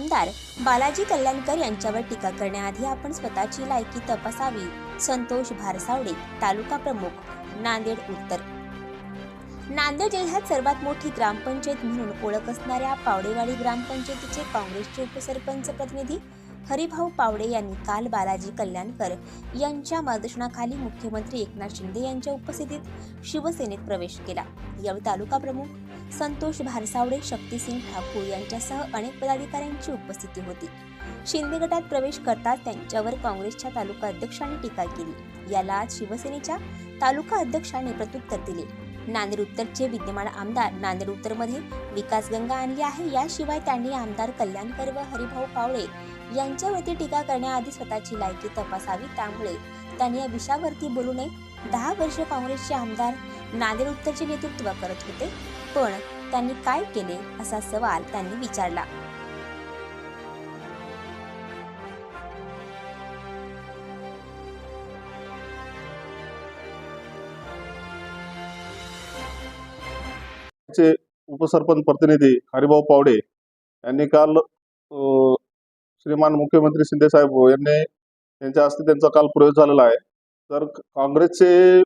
आमदार बालाजी कल्याणकर यांच्यावर टीका करण्याआधी आपण स्वतःची लायकी तपासावी. संतोष भारसावडे तालुका प्रमुख नांदेड उत्तर. नांदेड जिल्ह्यात सर्वात मोठी ग्रामपंचायत म्हणून ओळख असणाऱ्या पावडेवाडी ग्रामपंचायतीचे काँग्रेसचे उपसरपंच प्रतिनिधी हरिभाऊ पावडे यांनी काल बालाजी कल्याणकर यांच्या मार्गदर्शनाखाली मुख्यमंत्री एकनाथ शिंदे यांच्या उपस्थितीत शिवसेनेत प्रवेश केला. यावेळी तालुका प्रमुख संतोष भारसावडे शक्तीसिंग ठाकूर यांच्यासह अनेक पदाधिकाऱ्यांची उपस्थिती होती. शिंदे गटात प्रवेश करताच त्यांच्यावर काँग्रेसच्या तालुका अध्यक्षांनी टीका केली. याला आज शिवसेनेच्या तालुका अध्यक्षांनी प्रत्युत्तर दिले. नांदेड उत्तरचे विद्यमान आमदार नांदेड उत्तरमध्ये विकास गंगा आणली आहे. याशिवाय त्यांनी आमदार कल्याणकर व हरिभाऊ पावळे यांच्यावरती टीका करण्याआधी स्वतःची लायकी तपासावी. त्यामुळे त्यांनी या विषयावरती बोलू नये. दहा वर्ष काँग्रेसचे आमदार नांदेड उत्तरचे नेतृत्व करत होते. पण त्यांनी काय केले असा सवाल त्यांनी विचारला. उपसरपंच प्रतिनिधी हरिभाऊ पावडे यांनी काल श्रीमान मुख्यमंत्री शिंदे साहेब यांनी यांच्या हस्ते त्यांचा काल प्रवेश झालेला आहे. तर काँग्रेसचे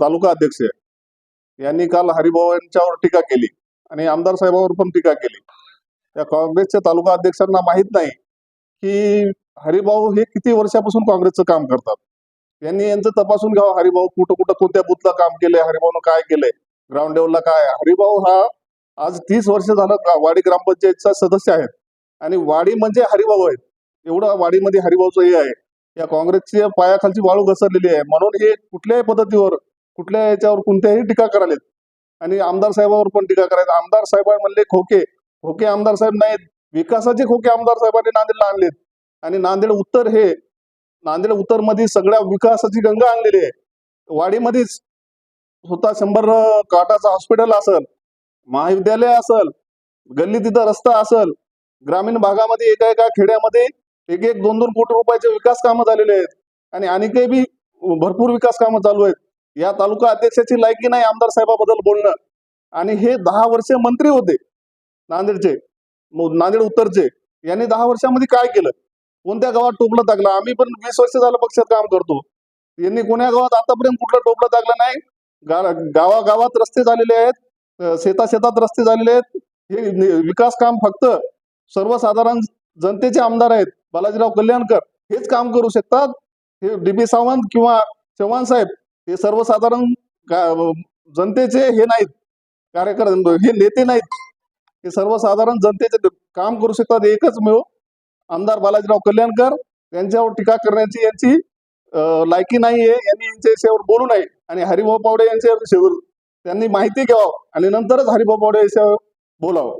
तालुका अध्यक्ष यांनी काल हरिभाऊ यांच्यावर टीका केली आणि आमदार साहेबांवर पण टीका केली. त्या काँग्रेसच्या तालुका अध्यक्षांना माहीत नाही की हरिभाऊ हे किती वर्षापासून काँग्रेसचं काम करतात. यांनी यांचं तपासून घ्यावं हरिभाऊ कुठं कुठं कोणत्या बुथला काम केलंय हरिभाऊनं काय केलंय ग्राउंड लेवलला काय हरिभाऊ हा आज तीस वर्ष झालं वाडी ग्रामपंचायतचा सदस्य आहेत. आणि वाडी म्हणजे हरिभाऊ आहेत. एवढं वाडीमध्ये हरिभाऊचं हे आहे. या काँग्रेसच्या पायाखालची वाळू घसरलेली आहे. म्हणून हे कुठल्याही पद्धतीवर कुठल्या याच्यावर कोणत्याही टीका करालेत आणि आमदार साहेबावर पण टीका करायचं आमदार साहेब म्हणले खोके. खोके आमदार साहेब नाहीत. विकासाचे खोके आमदार साहेबांनी नांदेडला आणलेत. आणि नांदेड उत्तर हे नांदेड उत्तरमध्ये सगळ्या विकासाची गंगा आणलेली आहे. वाडीमध्येच स्वतः शंभर काटाचं हॉस्पिटल असेल महाविद्यालय असेल गल्ली तिथं रस्ता असेल ग्रामीण भागामध्ये एका एका खेड्यामध्ये एक एक दोन दोन कोटी रुपयाचे विकास कामं झालेले आहेत. आणि अनेकही बी भरपूर विकास कामं चालू आहेत. या तालुका अध्यक्षाची लायकी नाही आमदार साहेबाबद्दल बोलणं. आणि हे दहा वर्ष मंत्री होते. नांदेडचे नांदेड उत्तरचे. यांनी दहा वर्षामध्ये काय केलं? कोणत्या गावात टोपलं टाकलं? आम्ही पण वीस वर्ष झालं पक्षात काम करतो. यांनी कोण्या गावात आतापर्यंत कुठलं टोपलं टाकलं नाही? गावागावात रस्ते झालेले आहेत. शेता शेतात रस्ते झालेले आहेत. हे विकास काम फक्त सर्वसाधारण जनतेचे आमदार आहेत बालाजीराव कल्याणकर. हेच काम करू शकतात? हे डी बी सावंत किंवा चव्हाण साहेब हे सर्वसाधारण जनतेचे हे नाहीत कार्यकर्ते हे नेते नाहीत. हे सर्वसाधारण जनतेचे काम करू शकतात एकच मिळू. आमदार बालाजीराव कल्याणकर यांच्यावर टीका करण्याची यांची लायकी लायकी नाहीये यांनी यांच्या विषयावर बोलू नये. आणि हरिभाऊ पावडे यांच्या विषयावर त्यांनी माहिती घ्यावं आणि नंतरच हरिभाऊ पावडे याच्यावर बोलावं.